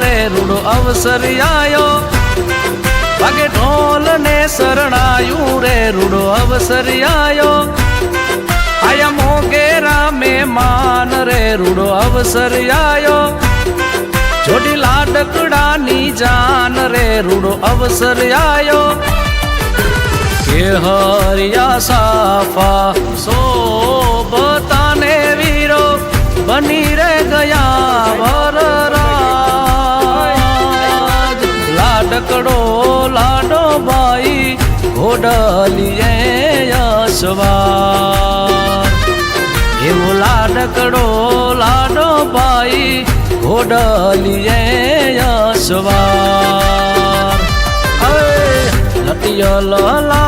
રે, રૂડો અવસર આયો. પગે ઢોલ ને શરણાયું રે, રૂડો અવસર આયો. આયા મોગેરા મહેમાન રે, રૂડો અવસર આયો. જોડી લાડકડાની જાન રે, રૂડો અવસર આયો. કે હરિયા સાફા રે ગયા વરરાજ લાડકડો, લાડો ભાઈ, ઘોડલીએ યશવાર એવો લાડકડો, લાડો ભાઈ, ઘોડલીએ લટિયલ લાડી